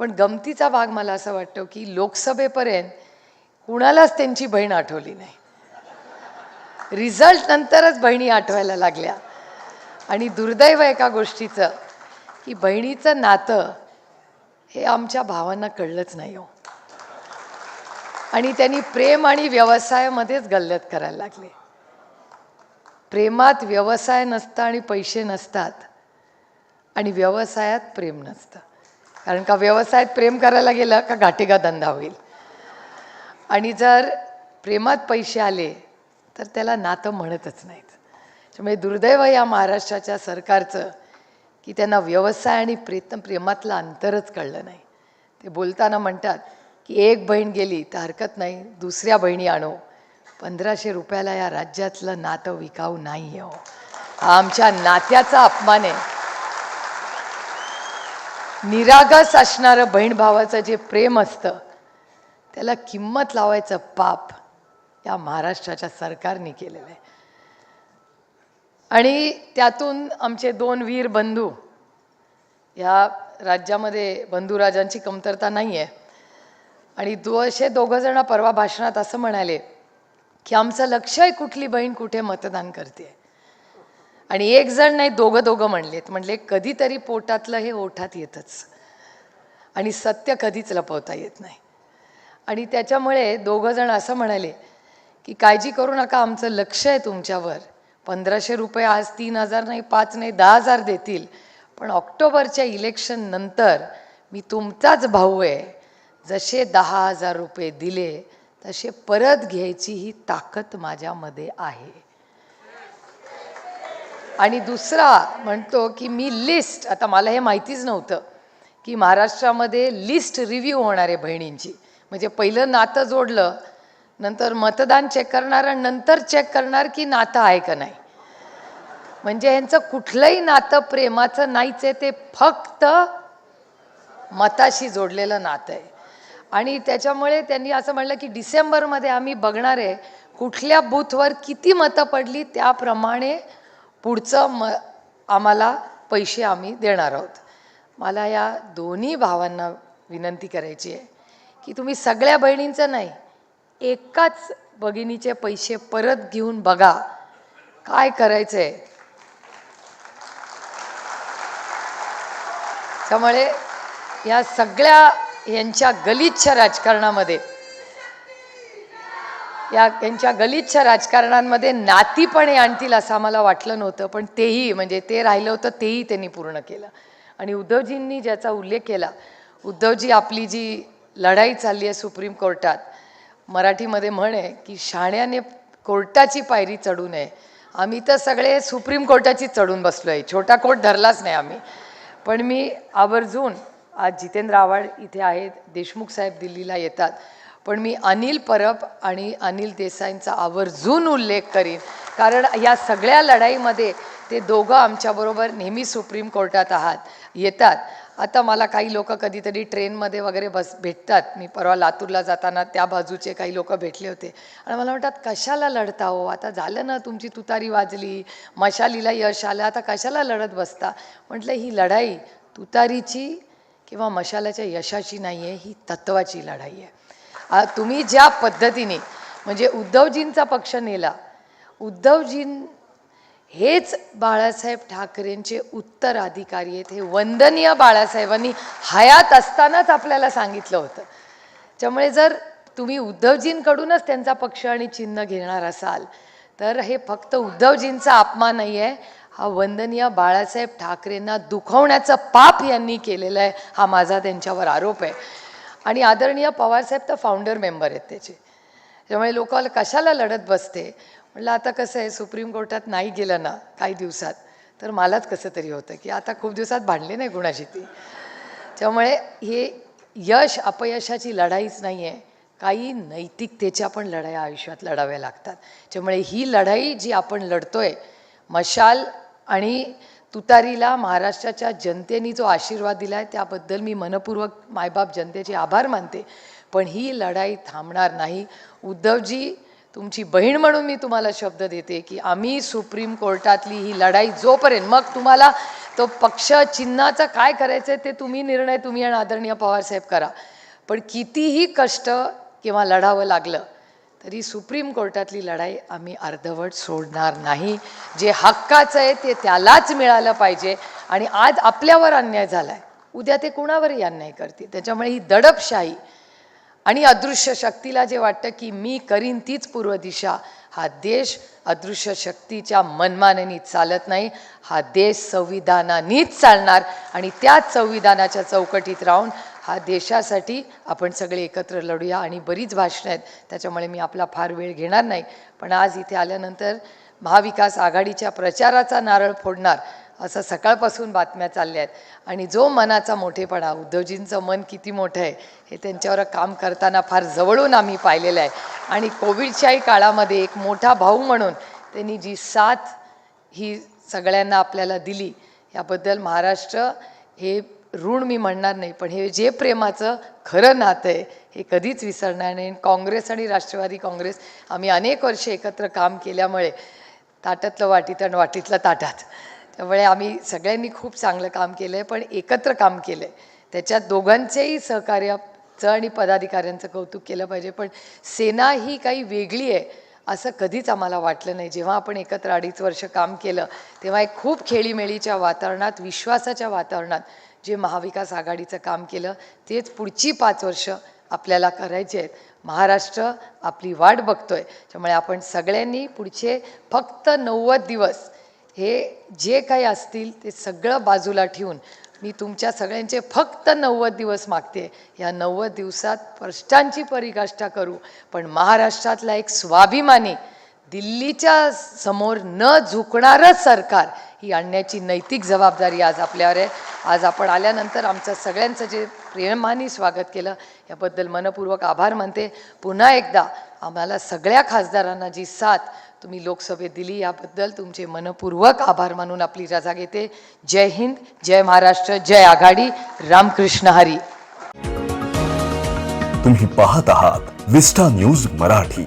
पण गमतीचा भाग मला असं वाटतं की लोकसभेपर्यंत कुणालाच त्यांची बहीण आठवली नाही. रिझल्ट नंतरच बहिणी आठवायला लागल्या. आणि दुर्दैव एका गोष्टीचं की बहिणीचं नातं हे आमच्या भावांना कळलंच नाही हो. आणि त्यांनी प्रेम आणि व्यवसायामध्येच गल्लत करायला लागले. प्रेमात व्यवसाय नसता आणि पैसे नसतात आणि व्यवसायात प्रेम नसतं. कारण का व्यवसायात प्रेम करायला गेलं का घाटेगा धंदा होईल. आणि जर प्रेमात पैसे आले तर त्याला नातं म्हणतच नाहीत. त्यामुळे दुर्दैव या महाराष्ट्राच्या सरकारचं की त्यांना व्यवसाय आणि प्रेतम प्रेमातलं अंतरच कळलं नाही. ते बोलताना म्हणतात की एक बहीण गेली तर हरकत नाही दुसऱ्या बहिणी आणो. पंधराशे रुपयाला या राज्यातलं नातं विकाऊ नाही आहे हो. हा आमच्या नात्याचा अपमान आहे. निरागस असणारं बहीण भावाचं जे प्रेम असतं त्याला किंमत लावायचं पाप या महाराष्ट्राच्या सरकारने केलेलं आहे. आणि त्यातून आमचे दोन वीर बंधू या राज्यामध्ये बंधुराजांची कमतरता नाही आहे आणि दो असे दोघं जण परवा भाषणात असं म्हणाले की आमचं लक्ष आहे कुठली बहीण कुठे मतदान करते आणि एक जण नाही दोघं दोघं म्हणलेत. म्हणले कधीतरी पोटातलं हे ओठात येतच. आणि सत्य कधीच लपवता येत नाही. आणि त्याच्यामुळे दोघं जण असं म्हणाले की काळजी करू नका आमचं लक्ष आहे तुमच्यावर. पंधराशे रुपये आज तीन हजार नाही पाच नाही दहा हजार देतील. पण ऑक्टोबरच्या इलेक्शन नंतर मी तुमचाच भाऊ आहे. जसे दहा हजार रुपये दिले तसे परत घ्यायची ही ताकद माझ्यामध्ये आहे. आणि दुसरा म्हणतो की मी लिस्ट आता मला हे माहितीच नव्हतं की महाराष्ट्रामध्ये लिस्ट रिव्ह्यू होणार आहे बहिणींची. म्हणजे पहिलं नातं जोडलं नंतर मतदान चेक करणार आणि नंतर चेक करणार की नातं आहे का नाही. म्हणजे ह्यांचं कुठलंही नातं प्रेमाचं नाहीच आहे ते फक्त मताशी जोडलेलं नातं आहे. आणि त्याच्यामुळे त्यांनी असं म्हणलं की डिसेंबरमध्ये आम्ही बघणार आहे कुठल्या बूथवर किती मतं पडली त्याप्रमाणे पुढचं म आम्हाला पैसे आम्ही देणार आहोत. मला या दोन्ही भावांना विनंती करायची आहे की तुम्ही सगळ्या बहिणींचं नाही एकाच भगिनीचे पैसे परत घेऊन बघा काय करायचं आहे त्यामुळे या सगळ्या यांच्या गलिच्छ राजकारणामध्ये या त्यांच्या गलिच्छ राजकारणांमध्ये नातीपणे आणतील असं आम्हाला वाटलं नव्हतं पण तेही म्हणजे ते राहिलं होतं तेही त्यांनी पूर्ण केलं. आणि उद्धवजींनी ज्याचा उल्लेख केला उद्धवजी आपली जी लढाई चालली आहे सुप्रीम कोर्टात मराठीमध्ये म्हण आहे की शाण्याने कोर्टाची पायरी चढू नये. आम्ही तर सगळे सुप्रीम कोर्टाची चढून बसलो आहे छोटा कोर्ट धरलाच नाही आम्ही. पण मी आवर्जून आज जितेंद्र आव्हाड इथे आहेत देशमुख साहेब दिल्लीला येतात. पण मी अनिल परब आणि अनिल देसाईंचा आवर्जून उल्लेख करीन. कारण या सगळ्या लढाईमध्ये ते दोघं आमच्याबरोबर नेहमी सुप्रीम कोर्टात आहात येतात. आता मला काही लोक कधीतरी ट्रेनमध्ये वगैरे बस भेटतात. मी परवा लातूरला जाताना त्या बाजूचे काही लोक भेटले होते. आणि मला म्हणतात कशाला लढता हो? आता झालं ना तुमची तुतारी वाजली. मशालीला यश आलं. आता कशाला लढत बसता? म्हटलं ही लढाई तुतारीची किंवा मशालाच्या यशाची नाही आहे ही तत्वाची लढाई आहे. तुम्ही ज्या पद्धतीने म्हणजे उद्धवजींचा पक्ष नेला उद्धवजीं हेच बाळासाहेब ठाकरेंचे उत्तराधिकारी आहेत हे वंदनीय बाळासाहेबांनी हयात असतानाच आपल्याला सांगितलं होतं. त्यामुळे जर तुम्ही उद्धवजींकडूनच त्यांचा पक्ष आणि चिन्ह घेणार असाल तर हे फक्त उद्धवजींचा अपमान नाही आहे हा वंदनीय बाळासाहेब ठाकरेंना दुखवण्याचं पाप यांनी केलेलं आहे हा माझा त्यांच्यावर आरोप आहे. आणि आदरणीय पवारसाहेब तर फाउंडर मेंबर आहेत त्याचे. त्यामुळे लोकाला कशाला लढत बसते? म्हटलं आता कसं आहे सुप्रीम कोर्टात नाही गेलं ना काही दिवसात तर मलाच कसं तरी होतं की आता खूप दिवसात भांडले नाही कुणाशी ती. त्यामुळे हे यश अपयशाची लढाईच नाही आहे काही नैतिकतेच्या पण लढाया आयुष्यात लढाव्या लागतात. त्यामुळे ही लढाई जी आपण लढतोय मशाल आणि तुतारीला महाराष्ट्राच्या जनतेने जो आशीर्वाद दिला आहे त्याबद्दल मी मनपूर्वक मायबाप जनतेचे आभार मानते. पण ही लढाई थांबणार नाही. उद्धवजी तुमची बहीण म्हणून मी तुम्हाला शब्द देते की आम्ही सुप्रीम कोर्टातली ही लढाई जोपर्यंत मग तुम्हाला तो पक्ष चिन्हाचा काय करायचं ते तुम्ही निर्णय तुम्ही आणि आदरणीय पवारसाहेब करा. पण कितीही कष्ट किंवा लढावं लागलं तरी सुप्रीम कोर्टातली लढाई आम्ही अर्धवट सोडणार नाही. जे हक्काचं आहे ते त्यालाच मिळालं पाहिजे. आणि आज आपल्यावर अन्याय झाला आहे उद्या ते कुणावरही अन्याय करतील. त्याच्यामुळे ही दडपशाही आणि अदृश्य शक्तीला जे वाटतं की मी करीन तीच पूर्व दिशा हा देश अदृश्य शक्तीच्या मनमानेनी चालत नाही. हा देश संविधानानीच चालणार आणि त्याच संविधानाच्या चौकटीत राहून हा देशासाठी आपण सगळे एकत्र लढूया आणि बरीच भाषणं आहेत. त्याच्यामुळे मी आपला फार वेळ घेणार नाही. पण आज इथे आल्यानंतर महाविकास आघाडीच्या प्रचाराचा नारळ फोडणार असं सकाळपासून बातम्या चालल्या आहेत. आणि जो मनाचा मोठेपणा उद्धवजींचं मन किती मोठं आहे हे त्यांच्यावर काम करताना फार जवळून आम्ही पाहिलेलं आहे. आणि कोविडच्याही काळामध्ये एक मोठा भाऊ म्हणून त्यांनी जी साथ ही सगळ्यांना आपल्याला दिली याबद्दल महाराष्ट्र हे ऋण मी म्हणणार नाही पण हे जे प्रेमाचं खरं नातं आहे हे कधीच विसरणार नाही. काँग्रेस आणि राष्ट्रवादी काँग्रेस आम्ही अनेक वर्षे एकत्र काम केल्यामुळे ताटातलं वाटीत आणि वाटीतलं ताटात. त्यामुळे आम्ही सगळ्यांनी खूप चांगलं काम केलं आहे पण एकत्र काम केलं आहे त्याच्यात दोघांचेही सहकार्याचं आणि पदाधिकाऱ्यांचं कौतुक केलं पाहिजे पण सेना ही काही वेगळी आहे असं कधीच आम्हाला वाटलं नाही. जेव्हा आपण एकत्र अडीच वर्ष काम केलं तेव्हा एक खूप खेळीमेळीच्या वातावरणात विश्वासाच्या वातावरणात जे महाविकास आघाडीचं काम केलं तेच पुढची पाच वर्ष आपल्याला करायचे आहेत. महाराष्ट्र आपली वाट बघतोय. त्यामुळे आपण सगळ्यांनी पुढचे फक्त नव्वद दिवस हे जे काही असतील ते सगळं बाजूला ठेवून मी तुमच्या सगळ्यांचे फक्त नव्वद दिवस मागते. या नव्वद दिवसात प्रश्नांची परिकाष्ठा करू. पण महाराष्ट्रातला एक स्वाभिमानी दिल्लीच्या समोर न झुकणारं सरकार ही आणण्याची नैतिक जबाबदारी आज आपल्यावर आहे. आज आपण आल्यानंतर आमचं सगळ्यांचं जे प्रेमाने स्वागत केलं याबद्दल मनपूर्वक आभार मानते. पुन्हा एकदा आम्हाला सगळ्या खासदारांना जी साथ तुम्ही लोकसभेत दिली याबद्दल तुमचे मनपूर्वक आभार मानून आपली रजा घेते. जय हिंद जय महाराष्ट्र जय आघाडी. रामकृष्ण हरी. तुम्ही पाहत आहात विस्टा न्यूज मराठी.